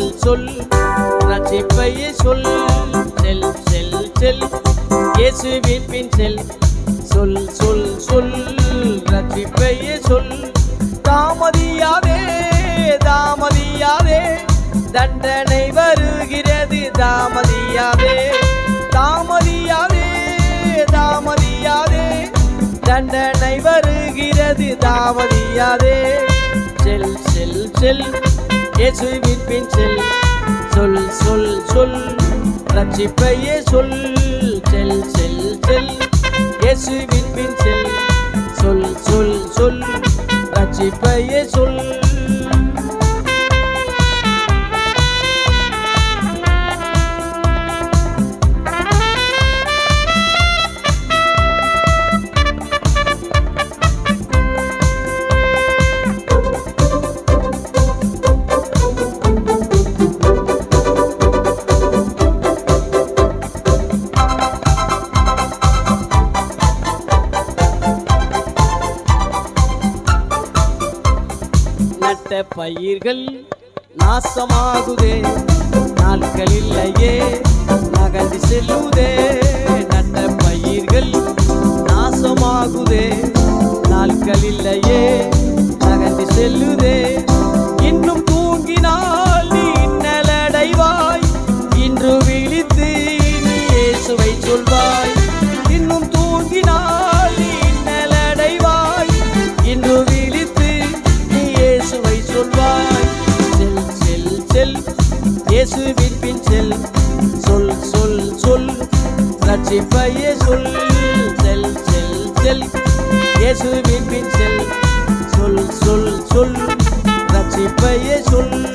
சொல் சொல். ரட்சிப்பையே சொல். செல் செல் செல். இயேசுவின் பின் செல். சொல் சொல் சொல். ரட்சிப்பையே சொல். தாமதியாதே தாமதியாதே. தண்டனை வருகிறது தாமதியாதே. தாமதியாதே தாமதியாதே. தண்டனை வருகிறது தாமதியாதே. செல் செல் செல். இயேசுவின் பின் செல். சொல் சொல் சொல். ரட்சிப்பையே சொல். செல் செல் செல். இயேசுவின் பின் செல். சொல் சொல் சொல். ரட்சிப்பையே சொல். நட்ட பயிர்கள் நாசமாகுதே. நாட்கள் இல்லையே நகர்ந்து செல்லுதே. நட்ட பயிர்கள் நாசமாகுதே. நாட்கள் இல்லையே நகர்ந்து செல்லுதே. இன்னும் தூங்கினால் நீ இன்னலடைவாய். இன்று விழித்து நீ இயேசுவை சொல்வாய். இயேசுவின் பின் செல். சொல் சொல் சொல். ரட்சிப்பையே சொல்.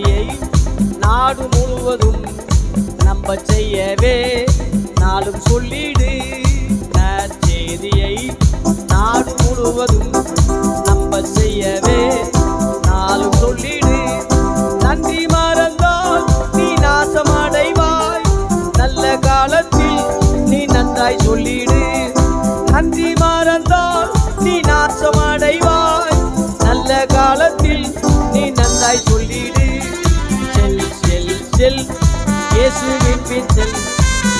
நற்செய்தியை நாடு முழுவதும் நம்ப செய்யவே. நாளும் சொல்லிடு நற்செய்தியை நாடு முழுவதும் நம்ப செய்யவே. இயேசுவின் பின் செல்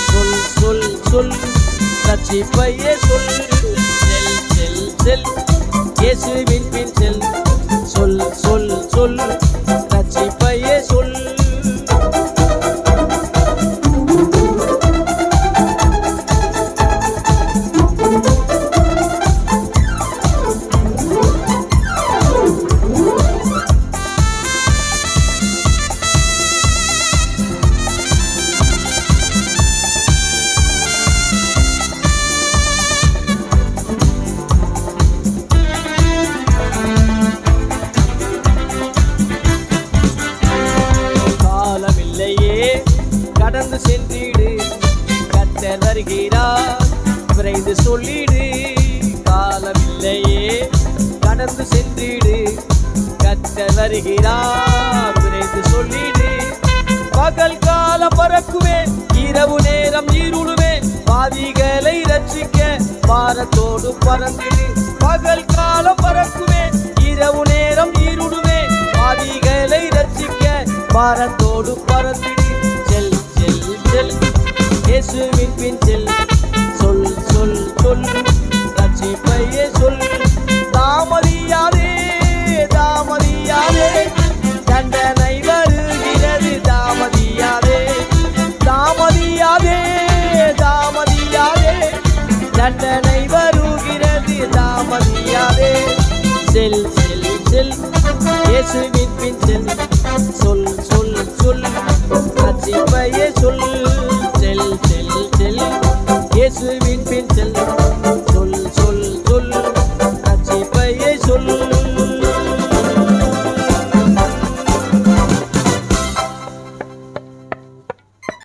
சொல் சொல் சொல். ரட்சிப்பையே சொல். செல் செல் செல். இயேசுவின் பின் செல். சொல் சொல் சொல். வருகிறார் விரைந்து சொல்லிடு காலமில்லையே. கடந்து சென்றிடு கத்த வருகிறார் விரைந்து சொல்லிடு பகல் காலம் பறக்குவேன் இரவு நேரம் இருளுவேன் பாவிகளை ரட்சிக்க பாரத்தோடு பறந்திடு. பகல் காலம் பறக்குவேன் இரவு நேரம் இருளுவேன் பாவிகளை ரட்சிக்க பாரத்தோடு பறந்திடு. இயேசுவின் பின் செல் சொல் சொல். சொல் ரட்சிப்பையே சொல். தாமதியாதே தாமதியாதே. தண்டனை வருகிறது தாமதியாதே. தாமதியாதே தாமதியாதே. தண்டனை வருகிறது தாமதியாதே. செல் செல் செல். இயேசுவின் பின் செல் சொல் சொல். சொல். ரட்சிப்பையே